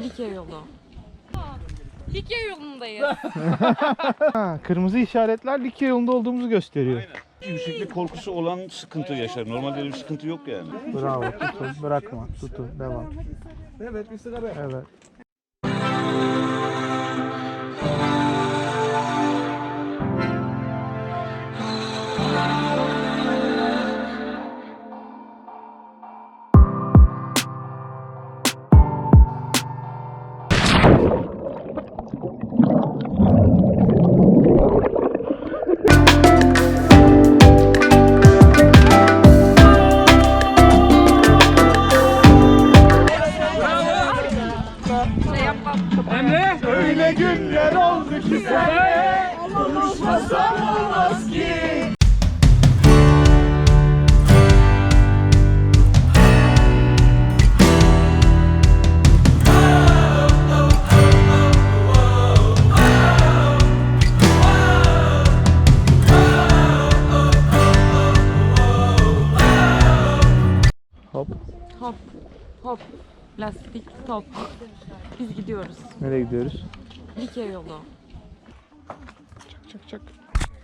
Likya yolu. Likya yolundayız. Ha, kırmızı işaretler Likya yolunda olduğumuzu gösteriyor. Yükseklik korkusu olan sıkıntı yaşar. Normalde öyle bir sıkıntı yok yani. Bravo tutun bırakma tutun devam. Evet bir sigara yap. Evet. Öyle günler oldu ki senle konuşmasam olmaz ki. Hop. Hop hop. Lastik top. Biz gidiyoruz. Nereye gidiyoruz? Likya yolu. Çak çak.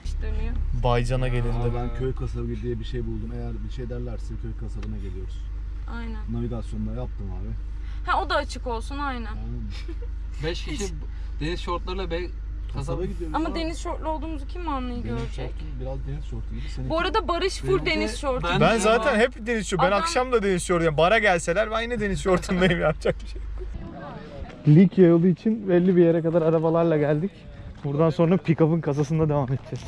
İşte dönüyor. Baycan'a gelindi. Ben köy kasabı diye bir şey buldum. Eğer bir şey derlerse köy kasabına geliyoruz. Aynen. Navigasyonda yaptım abi. Ha o da açık olsun aynen. Mı? 5 kişi deniz şortlarıyla be Kasaba gidiyoruz. Ama deniz şortlu olduğumuzu kim anlayı Deniz görecek? şortu, biraz deniz şortu gibi. Seninki Bu arada Barış full Benim de- deniz şortu. ben- Ben zaten hep deniz şortu. Ben Adam- akşam da deniz şortuyum. Bara gelseler ben yine deniz şortundayım yapacak bir şey. Likya yolu için belli bir yere kadar arabalarla geldik. Buradan sonra pick-up'ın kasasında devam edeceğiz.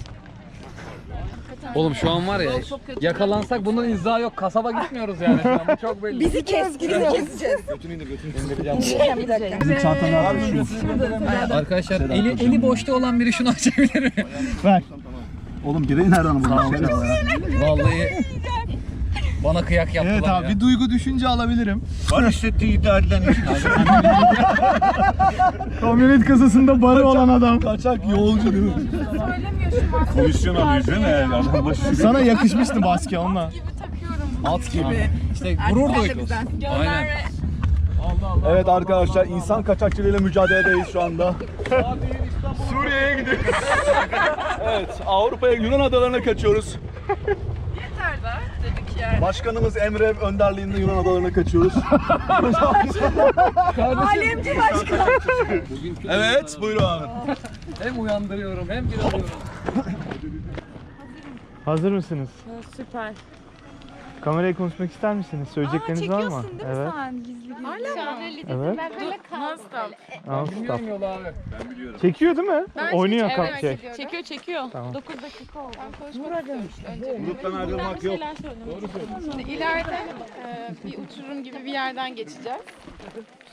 Oğlum şu an var ya yakalansak bunun izahı yok. Kasaba gitmiyoruz yani şu an. Bu çok belli. Bizi kes, bizi keseceğiz. Bir dakika. Bizim çanta nerede? Şu. Arkadaşlar eli, eli boşta olan biri şunu açabilir mi? Ver. Oğlum bireyi nereden buldun? Vallahi bana kıyak yaptılar Evet abi ya. bir duygu düşünce alabilirim. Var hissettiği iddia edilen iki Kamyonet kasasında barı olan adam. Kaçak yolcu değil mi? komisyon alıyoruz değil mi? Yani adam başı Sana yakışmıştı maske onunla. At gibi. İşte gurur duyduk. Aynen. Evet arkadaşlar insan kaçakçılığıyla mücadeledeyiz şu anda. Suriye'ye gidiyoruz. Evet Avrupa'ya Yunan adalarına kaçıyoruz. Yani. Başkanımız Emre önderliğinde Yunan adalarına kaçıyoruz. Alemci başkan. evet buyurun abi. Hem uyandırıyorum hem bir alıyorum. Hazır mısınız? Süper. Kameraya konuşmak ister misiniz? Söyleyecekleriniz var mı? Evet. sen gizli gizli? Evet. Nasıl? Al, stop. Bilmiyorum yolu abi. Çekiyor değil mi? Oynuyor kap şey. Çekiyor çekiyor. Tamam. 9 dakika oldu. gruptan ayrılmak yok. İleride e, bir uçurum gibi bir yerden geçeceğiz.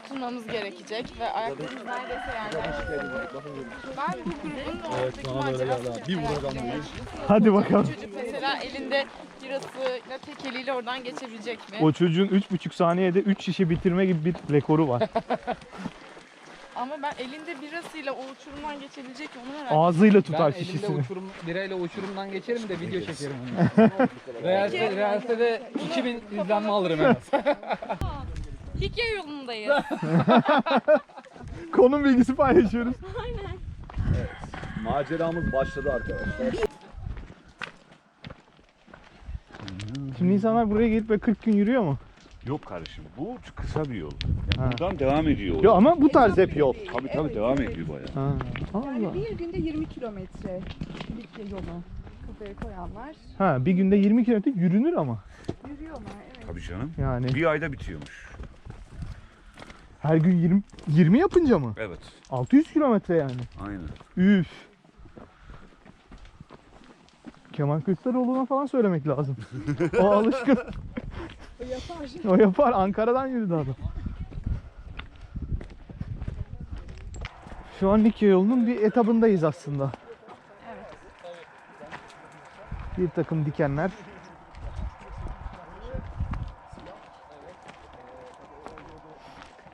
Tutunmamız gerekecek ve ayaklarımız neredeyse yerden Ben bu grubun oradaki macerasını Bir vuradan Hadi bakalım. Çocuk mesela elinde birasıyla tek eliyle oradan geçebilecek mi? O çocuğun 3,5 saniyede 3 şişe bitirme gibi bir rekoru var. Ama ben elinde birasıyla o uçurumdan geçebilecek mi onu merak ediyorum. Ağzıyla Ben tutar elimde şişesini. uçurum, birayla uçurumdan geçerim de video çekerim onu. Reels'te, Reels'te de 2000 izlenme alırım en az. Likya yolundayız. Konum bilgisi paylaşıyoruz. Maceramız başladı arkadaşlar. Şimdi insanlar buraya gelip böyle 40 gün yürüyor mu? Yok kardeşim bu kısa bir yol. Ha. Yani buradan devam ediyor. yol. Yok ama bu tarz hep yol. Tabii tabii devam ediyor bayağı. Ha. Allah. Yani bir günde 20 kilometre Likya yolu kafaya koyanlar Ha bir günde 20 kilometre yürünür ama. yürüyorlar. Evet. Tabii canım. Yani Bir ayda bitiyormuş. her gün 20 20 yapınca mı? Evet. 600 kilometre yani. Aynen. Üf. Kemal Kılıçdaroğlu'na falan söylemek lazım. o alışkın. O yapar. O yapar. Ankara'dan yürüdü adam. Şu an Likya yolunun bir etabındayız aslında. Bir takım dikenler.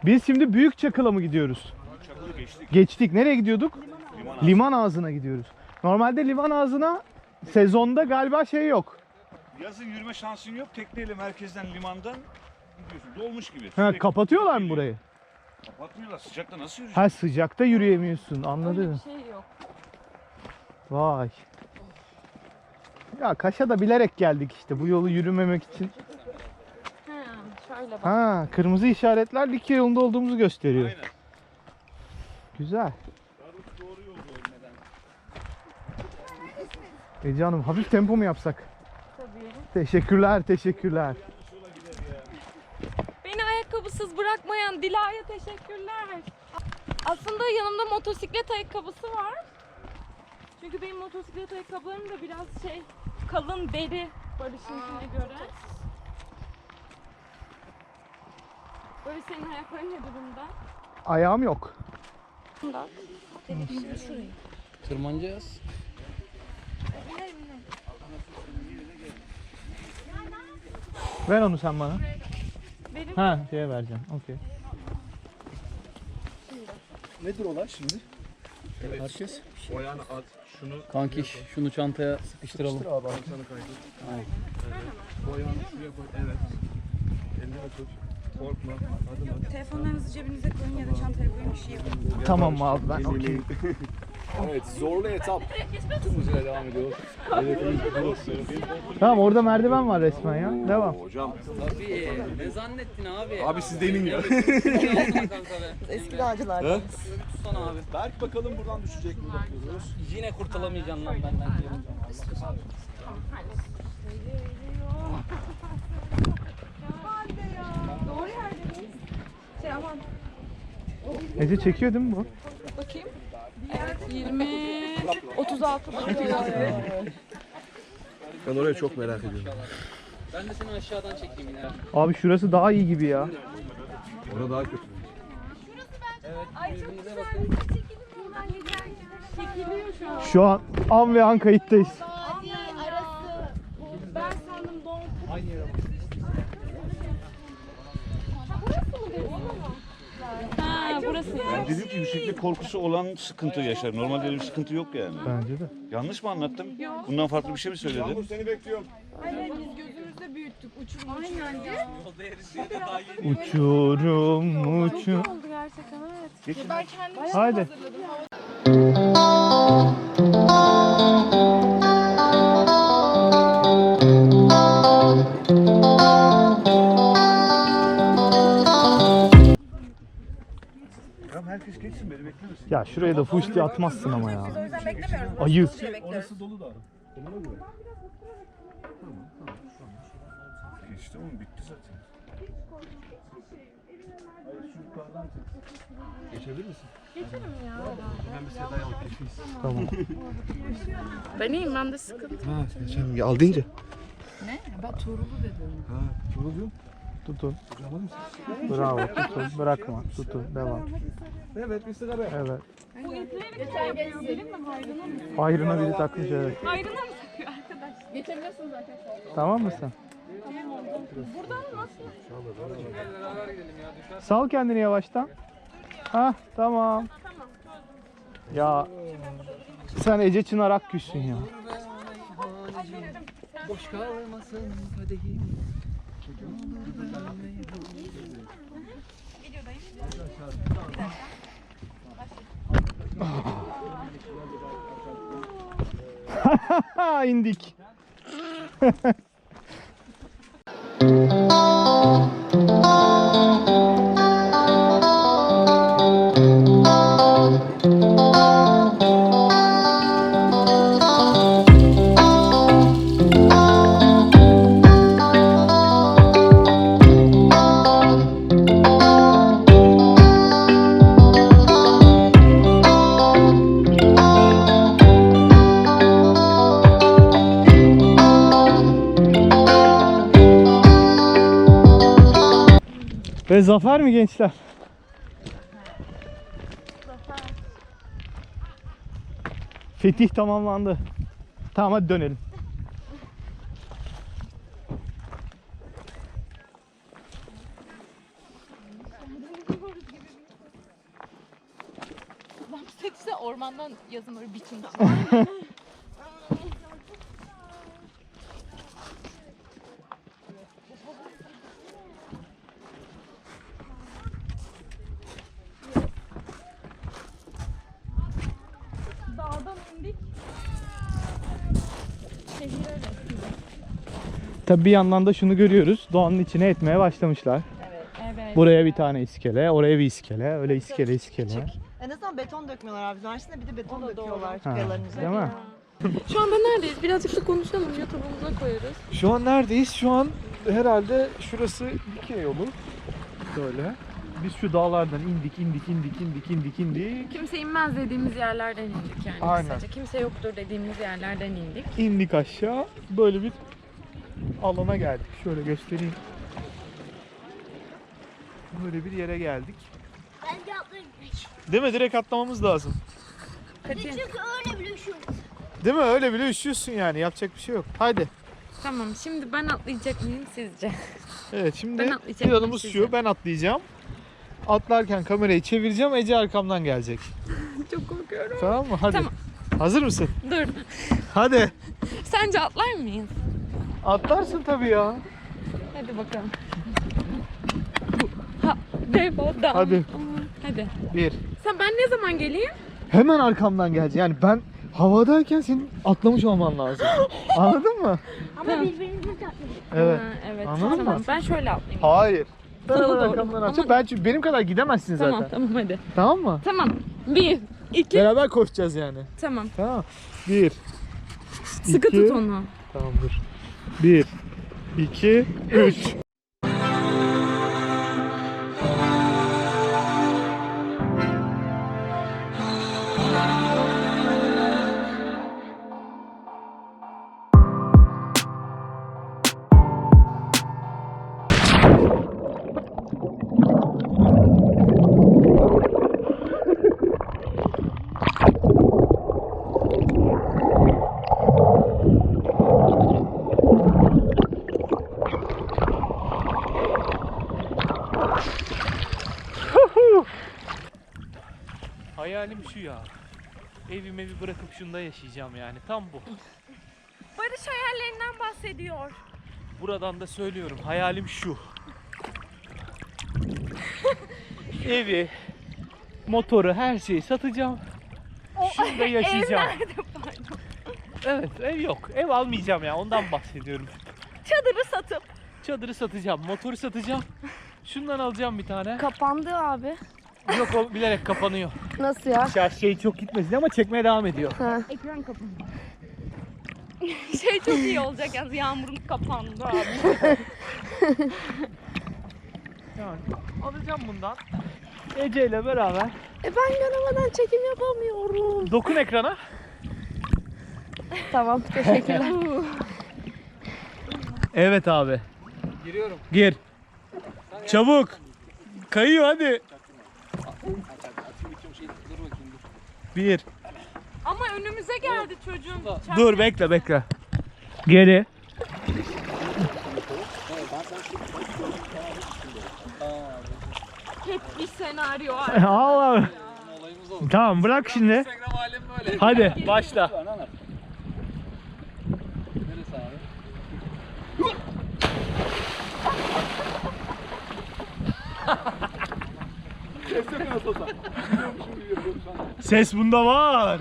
Biz şimdi Büyük Çakıl'a mı gidiyoruz? Çakılı geçtik. Geçtik. Nereye gidiyorduk? Liman Liman ağzına gidiyoruz. Normalde liman ağzına sezonda galiba şey yok. Yazın yürüme şansın yok. Tekneyle merkezden limandan gidiyorsun. Dolmuş gibi. Ha, Sürekli kapatıyorlar mı geliyor. burayı? Kapatmıyorlar. Sıcakta nasıl yürüyecek? Ha sıcakta yürüyemiyorsun anladım. Bir şey yok. Vay. Ya Kaş'a da bilerek geldik işte bu yolu yürümemek için. He, şöyle bak. Ha kırmızı işaretler Likya yolunda olduğumuzu gösteriyor. Aynen. Güzel. Ece Hanım hafif tempo mu yapsak? Tabii. Teşekkürler teşekkürler. Beni ayakkabısız bırakmayan Dila'ya teşekkürler. Aslında yanımda motosiklet ayakkabısı var. Çünkü benim motosiklet ayakkabılarım da biraz şey kalın deri Barış'ınkine göre. Böyle senin ayakların ne durumda? Ayağım yok. Tırmanacağız. Ver onu sen bana. Benim Ha şeye vereceğim. Okey. Nedir olay şimdi? Herkes. O at. Şunu Kankiş şunu çantaya sıkıştıralım. Dur abi. Sana kaydı. O ayağını şuraya koy. Evet. Eline tut. Korkma. Adım at. Telefonlarınızı cebinize koyun ya da çantaya koyun bir şey yapın. Tamam mı abi ben okey. Evet zorlu etap. Tüm hızıyla devam ediyor. Hedefimiz. Tamam orada merdiven var resmen ya. Devam. Hocam. Tabii. Ne zannettin abi? Abi siz demin ya. Eski dağcılar. Tutsana abi. Berk bakalım buradan düşecek mi bakıyoruz. Yine kurtulamayacaksın lan benden. Doğru yerde miyiz? Şey aman. Ece çekiyor değil mi bu? Bakayım. 20 36 Ben orayı çok merak ediyorum. Ben de seni aşağıdan çekeyim yine. Abi şurası daha iyi gibi ya. Orada daha kötü. Birbirinize bakın. çekiliyor şu an. Şu an an ve an kayıttayız. Ben sandım don Ha burası. Ben dedim ki yükseklik korkusu olan sıkıntı yaşar. Normalde öyle bir sıkıntı yok yani. Bence de. Yanlış mı anlattım? Bundan farklı bir şey mi söyledim? Seni bekliyorum. Aynen biz gözümüzde büyüttük uçurum. Aynen ya. Uçurum uçurum. oldu gerçekten evet. Ben kendim Haydi. Tamam Ya şuraya da fuş diye atmazsın ama ya. O yüzden beklemiyoruz. Ayı. Şey bekliyoruz. Orası dolu da. Onlara göre. Geçti oğlum bitti zaten. Geçebilir misin? Tamam. Ben iyiyim ben de sıkıntı. Ha, geçelim. Al deyince. Ben Tuğrul'u dedim. Ha, diyorum. Tutun. Bravo. Tutun. Bırakma. Tutun. Devam. Evet, Mr. Abe. Evet. Bu ipleri kim yapıyor? Benim mi hayrına mı? Biri takmış evet. Hayrına mı takıyor arkadaş? geçebiliyorsun zaten. Tamam mısın? Buradan nasıl? Beraber gidelim ya düşer. Sal kendini yavaştan. Ha tamam. Ya sen Ece Çınar Akgüs'sün ya. Boş kalmasın kadehim. İndik. zafer mi gençler? Fetih tamamlandı. Tamam hadi dönelim. Ormandan yazın böyle biçim. Tabii bir yandan da şunu görüyoruz. Doğanın içine etmeye başlamışlar. Evet. Buraya bir tane iskele, oraya bir iskele, öyle iskele iskele. En azından beton dökmüyorlar abi. Üniversitede bir de beton da döküyorlar kayaların Değil mi? Şu anda neredeyiz? Birazcık da konuşalım. YouTube'umuza koyarız. Şu an neredeyiz? Şu an herhalde şurası Likya yolu. Böyle. Biz şu dağlardan indik, indik, indik, indik, indik, indik. Kimse inmez dediğimiz yerlerden indik yani. Aynen. Kısaca kimse yoktur dediğimiz yerlerden indik. İndik aşağı. Böyle bir alana geldik. Şöyle göstereyim. Böyle bir yere geldik. Bence atlayın. Değil mi? Direkt atlamamız lazım. Kaçın. Çünkü öyle bile üşüyoruz. Değil mi? Öyle bile üşüyorsun yani. Yapacak bir şey yok. Haydi. Tamam şimdi ben atlayacak mıyım sizce? Evet şimdi atlayacak planımız şu. Ben atlayacağım. Atlarken kamerayı çevireceğim. Ece arkamdan gelecek. Çok korkuyorum. Tamam mı? Hadi. Tamam. Hazır mısın? Dur. Hadi. Sence atlar mıyız? Atlarsın tabii ya. Hadi bakalım. Ha, dev adam. Hadi. Hadi. Bir. Sen ben ne zaman geleyim? Hemen arkamdan gelecek. Yani ben havadayken senin atlamış olman lazım. Anladın mı? Ama birbirimizi takıyoruz. Evet. Ha, evet. Anladın tamam. mı? Ben şöyle atlayayım. Hayır. Ben Sana doğru. arkamdan atacağım. Ben çünkü benim kadar gidemezsin zaten. Tamam tamam hadi. Tamam mı? Tamam. Bir, iki, Beraber koşacağız yani. tamam. Tamam. Bir. Sıkı iki- tut onu. Tamam dur. 1, 2, 3. Evi bırakıp şunda yaşayacağım yani. Tam bu. Barış hayallerinden bahsediyor. Buradan da söylüyorum. Hayalim şu. Evi, motoru, her şeyi satacağım. Şunda yaşayacağım. Ev nerede pardon? Evet, ev yok. Ev almayacağım ya. Ondan bahsediyorum. Çadırı satıp. Çadırı satacağım, motoru satacağım. Şundan alacağım bir tane. Kapandı abi. Yok o bilerek kapanıyor. Nasıl ya? Şey çok gitmesin ama çekmeye devam ediyor. Ekran kapandı. şey çok iyi olacak yalnız yağmurun kapandı abi. Yani alacağım bundan. Ece ile beraber. E ben göremeden çekim yapamıyorum. Dokun ekrana. Tamam teşekkürler. Evet abi. Giriyorum. Gir. Çabuk. Kayıyor hadi. Bir. Ama önümüze geldi çocuğun. Dur bekle bekle. Geri. Hep bir senaryo var. Allah. Tamam bırak şimdi. Instagram halim böyle. Hadi başla. Neresi abi? Ses bunda var.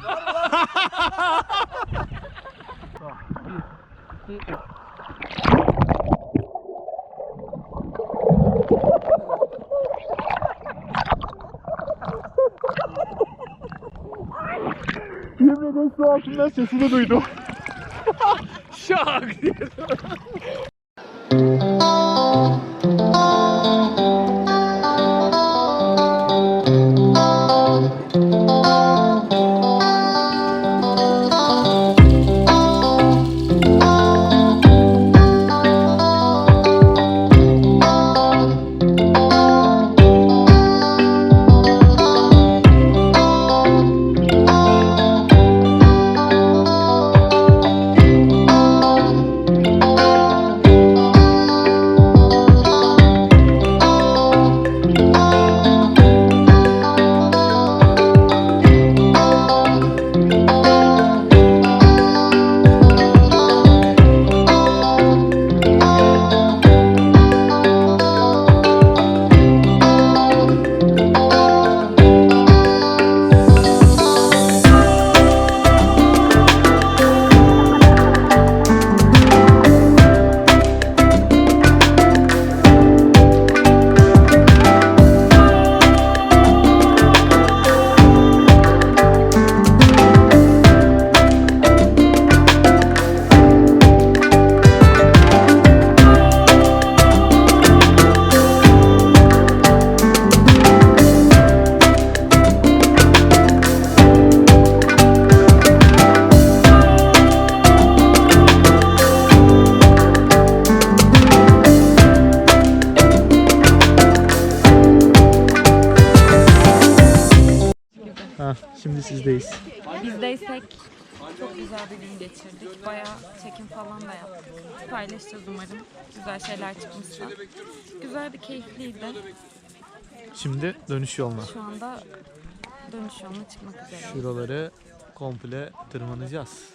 Yemin ederim su altından sesini duydum. Şak diye. Ha, şimdi sizdeyiz. Bizdeysek çok güzel bir gün geçirdik. Bayağı çekim falan da yaptık. Paylaşacağız umarım. Güzel şeyler çıkmışsa. Güzeldi, keyifliydi. Şimdi dönüş yoluna. Şu anda dönüş yoluna çıkmak üzere. Şuraları komple tırmanacağız.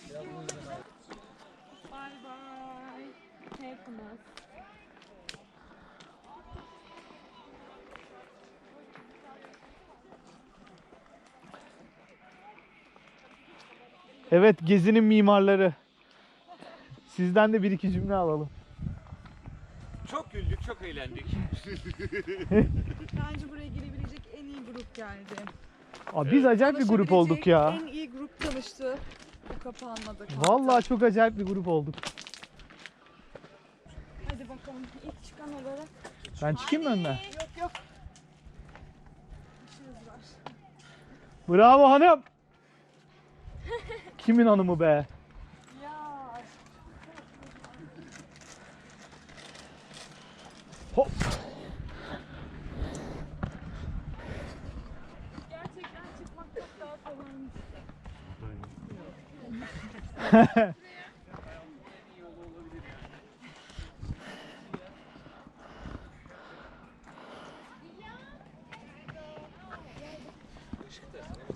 Bye bye. Happiness. Evet gezinin mimarları. Sizden de bir iki cümle alalım. Çok güldük, çok eğlendik. Bence buraya girebilecek en iyi grup geldi. Aa, biz acayip bir grup olduk ya. En iyi grup çalıştı. Bu kapanmadı. Vallahi çok acayip bir grup olduk. Hadi bakalım ilk çıkan olarak. Ben çıkayım mı önden? Yok yok. Bravo hanım. Kimin hanımı be? Hop. gerçekten çıkmak çok daha kolaymış. Ne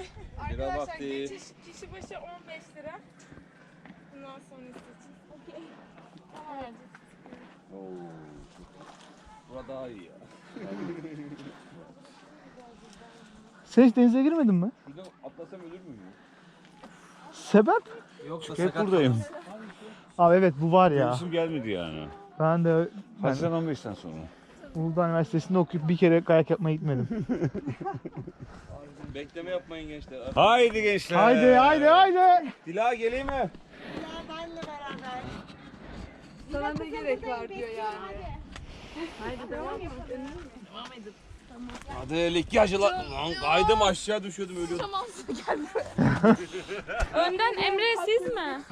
Bira Arkadaşlar vakti. geçiş kişi başı 15 lira. Bundan sonrası için. Okey. Tamam. Burada daha iyi ya. Sen hiç denize girmedin mi? Burada atlasam ölür müyüm? Sebep? Yoksa Hep buradayım. Abi evet bu var ya. Dönüşüm gelmedi yani. Ben de ben Haziran 15'ten sonra. Uludağ Üniversitesi'nde okuyup bir kere kayak yapmaya gitmedim. Bekleme yapmayın gençler. Haydi gençler. haydi haydi haydi. Dila geleyim mi? Benle beraber. Sana ne gerek var diyor yani. Hadi lig yaşıla. Lan kaydım aşağı düşüyordum ölüyordum. Önden Emre siz mi?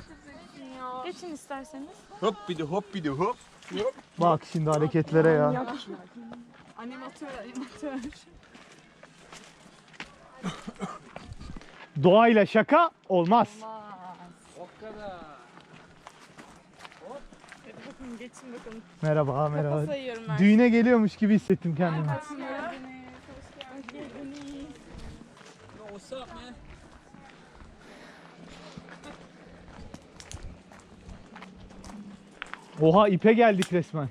Geçin isterseniz. Hop bir de hop bir de hop. Bak şimdi hareketlere ya. Animatör animatör. Doğayla şaka olmaz. Bakın geçin bakalım. Merhaba merhaba. sayıyorum ben. Düğüne geliyormuş gibi hissettim kendimi. Oha ipe geldik resmen.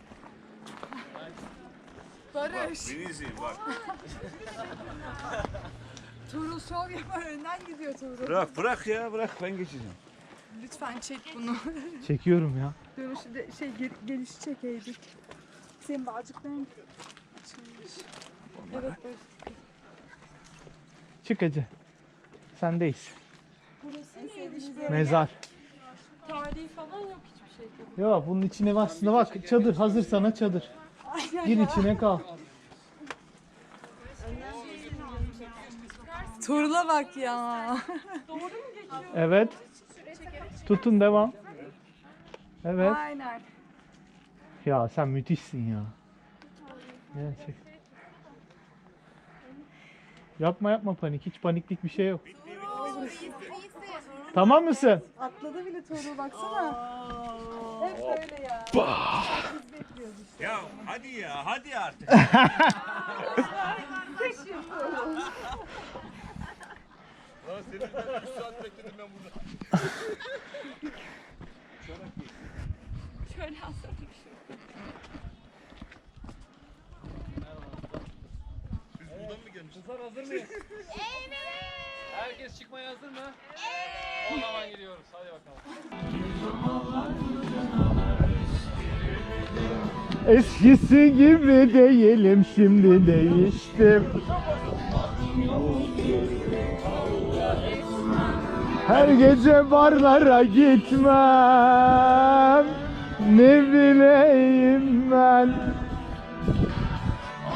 Barış. Beni izleyin bak. Tuğrul şov yapar önden gidiyor Tuğrul. Bırak bırak ya bırak ben geçeceğim. Lütfen çek bunu. Çekiyorum ya. Dönüşü de şey gel, gelişi çekeydik. Senin bağcıkların açılmış. Evet Barış. Çık hacı. Sendeyiz. En sevdiğim böyle. Mezar. Tarihi falan yok hiçbir şey. Yok bunun içine aslında bak çadır hazır sana çadır. Gir içine kal. Tuğrul'a bak ya. Evet. Tutun devam. Evet. Aynen. Ya sen müthişsin ya. Gerçek. Yapma yapma panik. Hiç paniklik bir şey yok. Tamam mısın? Atladı bile Tuğrul baksana. Hep böyle ya. Biz bekliyoruz işte. Ya hadi ya hadi artık. Lan seni ben 3 saat bekledim ben burada. Şöyle alsana. Biz buradan mı gelmişiz? Kızlar hazır mıyız? Evet. Herkes çıkmaya hazır mı? Evet. O zaman gidiyoruz. Hadi bakalım. Eskisi gibi değilim şimdi değiştim. Her gece barlara gitmem Ne bileyim ben.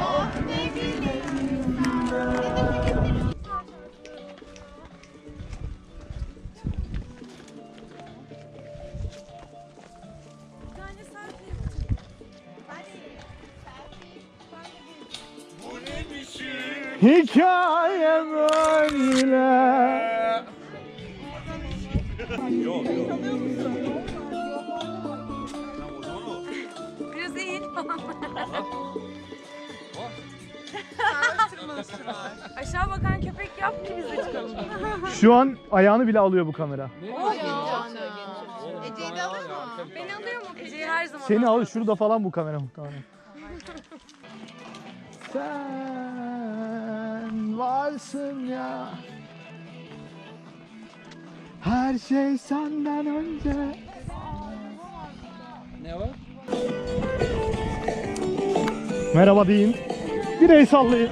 Oh ne bileyim. Ben Hikayem öyle. Hikaye böyle. Biraz eğil. Aşağı bakan köpek yap ki biz de çıkalım. Şu an ayağını bile alıyor bu kamera. Ece'yi de alır mı? Beni alıyor mu? Ece'yi her zaman Seni al şurada falan bu kamera muhtemelen. Sen varsın ya. Her şey senden önce. Ne var? Merhaba deyin. Bir el sallayın.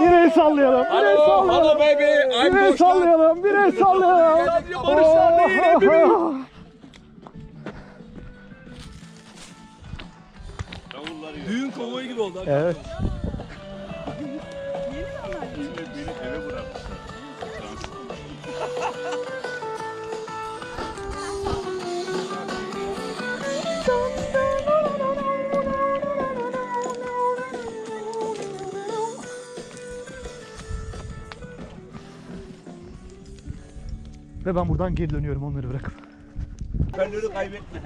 Bir el sallayalım. Bir el sallayalım. baby. Bir el sallayalım. Bir el sallayalım. Barışlar değil, hepimiz. Düğün konvoyu gibi oldu. Evet. Beni eve bırakmışlar. Ve ben buradan geri dönüyorum onları bırakıp. Hoparlörü kaybetme.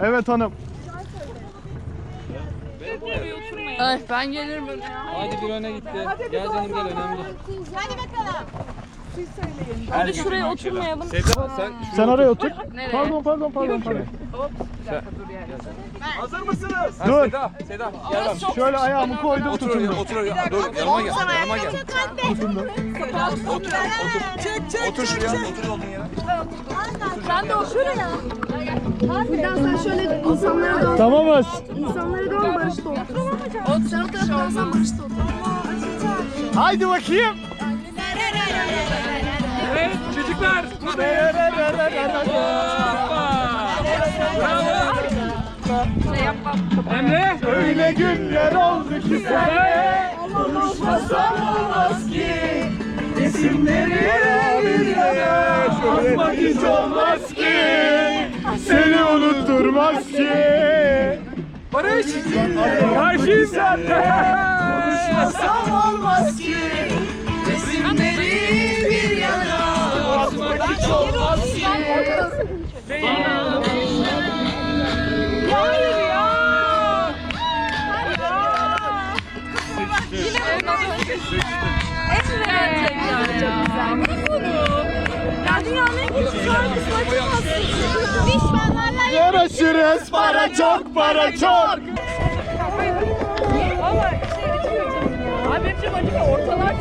Evet hanım. Ay ben gelirim. Hadi bir öne gitti. Gel canım gel önemli. Hadi bakalım. Hadi şuraya oturmayalım. Seda sen Sen oraya otur. Nereye? Pardon pardon pardon. pardon. hazır mısınız? Dur. Seda, Seda gel bak. Şöyle ayağımı koydum Otur oraya, tutundum. otur oraya. Dur, yanıma gel, yanıma gel. Otur, otur. Otur şuraya, otur olduğun yere. Ben de oturuyorum ya. Buradan sen şöyle insanlara dön. Tamamız. İnsanlara dön Barış da otur. Sen o tarafa dönsen Barış da otur. Haydi bakayım. Çocuklar. Emre. Öyle günler oldu ki sen Konuşmasam olmaz ki İsimleri bir Asmak hiç olmaz ki Seni unutturmaz ki Barış. Zaten. Konuşmasam olmaz ki Görüşürüz para çok para çok Ama şey. Ay benim ortalar ortalar.